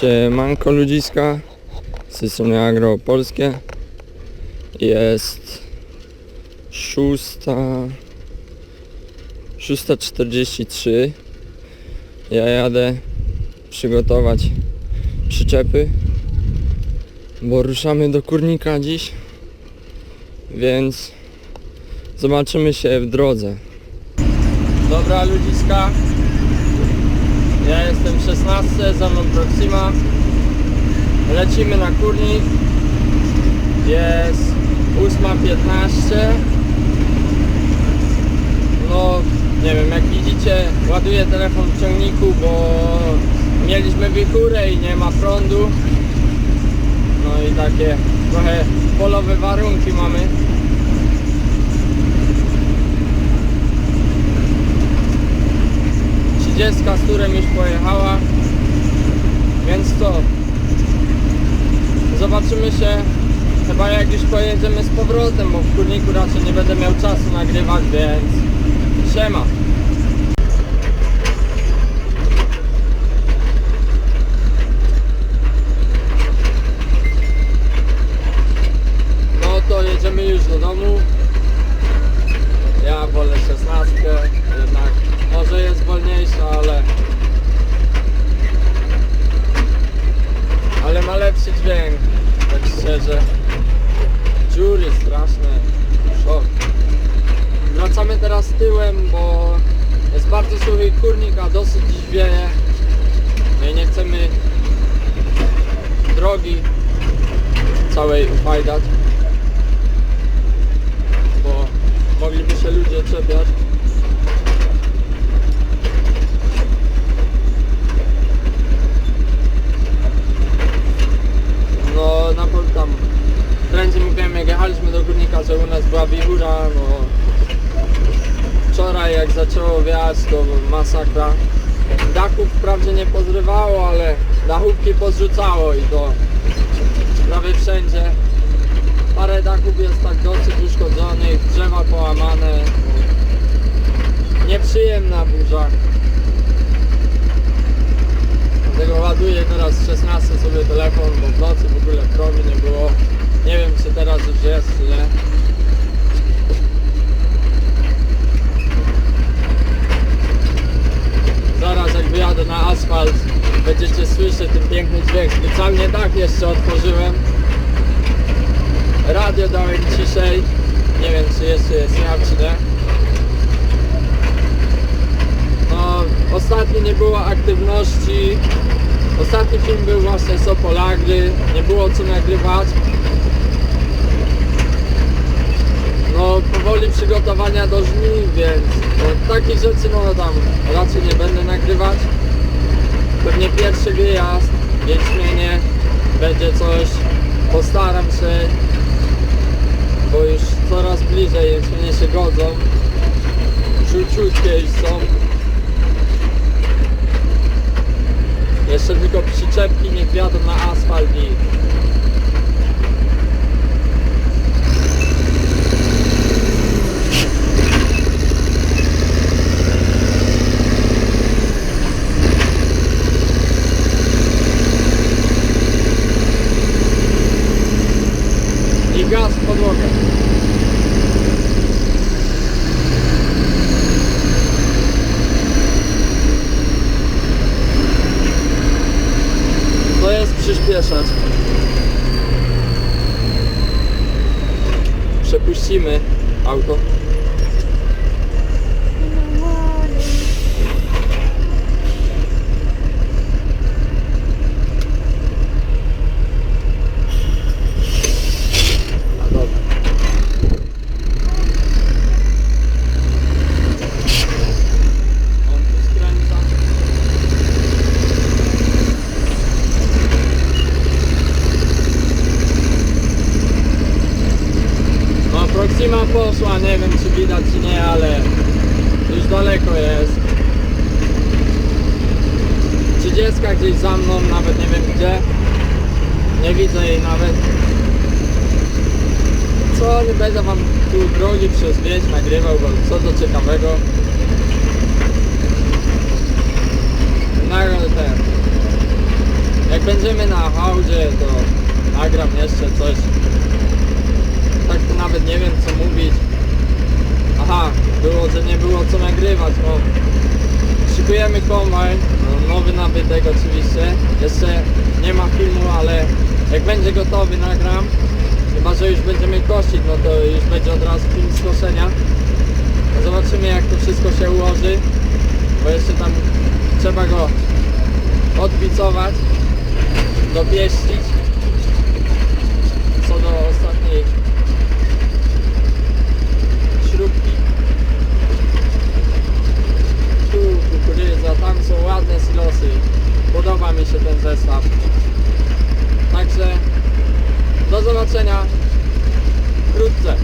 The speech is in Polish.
Siemanko ludziska, z strony Agro Polskie. Jest szósta... 6.43 Ja jadę przygotować przyczepy, bo ruszamy do kurnika dziś, więc zobaczymy się w drodze. Dobra ludziska, ja jestem 16, za mną Proxima. Lecimy na kurnik. Jest 8.15. No, nie wiem, jak widzicie, ładuję telefon w ciągniku, bo mieliśmy wichurę i nie ma prądu. No i takie trochę polowe warunki mamy. Trzydziestka z turem już pojechała. Więc co? Zobaczymy się chyba jak już pojedziemy z powrotem, bo w kurniku raczej nie będę miał czasu nagrywać, więc siema. No to jedziemy już do domu. Ja wolę 16, jednak może jest wolniejsza, ale ale ma lepszy dźwięk, tak szczerze. Dziury straszne, szok. Wracamy teraz tyłem, bo jest bardzo suchy kurnik, a dosyć wieje. No i nie chcemy drogi całej ufajdać, bo mogliby się ludzie czepiać. No na pewno tam prędzej mówiłem jak jechaliśmy do górnika, że u nas była wichura, no wczoraj jak zaczęło wiać to masakra. Dachów wprawdzie nie pozrywało, ale dachówki pozrzucało i to prawie wszędzie. Parę dachów jest tak dosyć uszkodzonych, drzewa połamane. Nieprzyjemna burza. Dlatego ładuję teraz z 16 sobie telefon, bo w nocy w ogóle promi nie było. Nie wiem Zaraz jak wyjadę na asfalt, będziecie słyszeć ten piękny dźwięk. Specjalnie dach jeszcze otworzyłem. Radio dałem ciszej. Nie wiem czy jeszcze jest ja czy nie. No, ostatnio nie było aktywności. Ostatni film był właśnie z Opolagry. Nie było co nagrywać. No, powoli przygotowania do żniw, więc no, takich rzeczy no tam raczej nie będę nagrywać. Pewnie pierwszy wyjazd, Wiedźmienie, będzie coś, postaram się, bo już coraz bliżej Wiedźmienie się godzą. Króciutkie już są. Jeszcze tylko przyczepki niech wjadą na asfalt i gaz w podłogę. To jest przyspieszać. Przepuścimy auto. A dobra. On tu skręca. No Proxima poszła, nie wiem czy widać czy nie, ale już daleko jest. 30 gdzieś za mną, nawet nie wiem gdzie. Nie widzę jej nawet. Co, nie będę wam tu drogi przez wieś nagrywał, bo co to ciekawego. Nagle ten. Jak będziemy na hałdzie, to nagram jeszcze coś. Tak to nawet nie wiem co mówić. Aha, było, że nie było co nagrywać, no. Szykujemy kombajn, no, nowy nabytek oczywiście. Jeszcze nie ma filmu, ale jak będzie gotowy nagram. Chyba, że już będziemy kosić, no to już będzie od razu film z koszenia. No zobaczymy jak to wszystko się ułoży. Bo jeszcze tam trzeba go odbicować, dopieścić. ciosy. Podoba mi się ten zestaw. Także do zobaczenia wkrótce.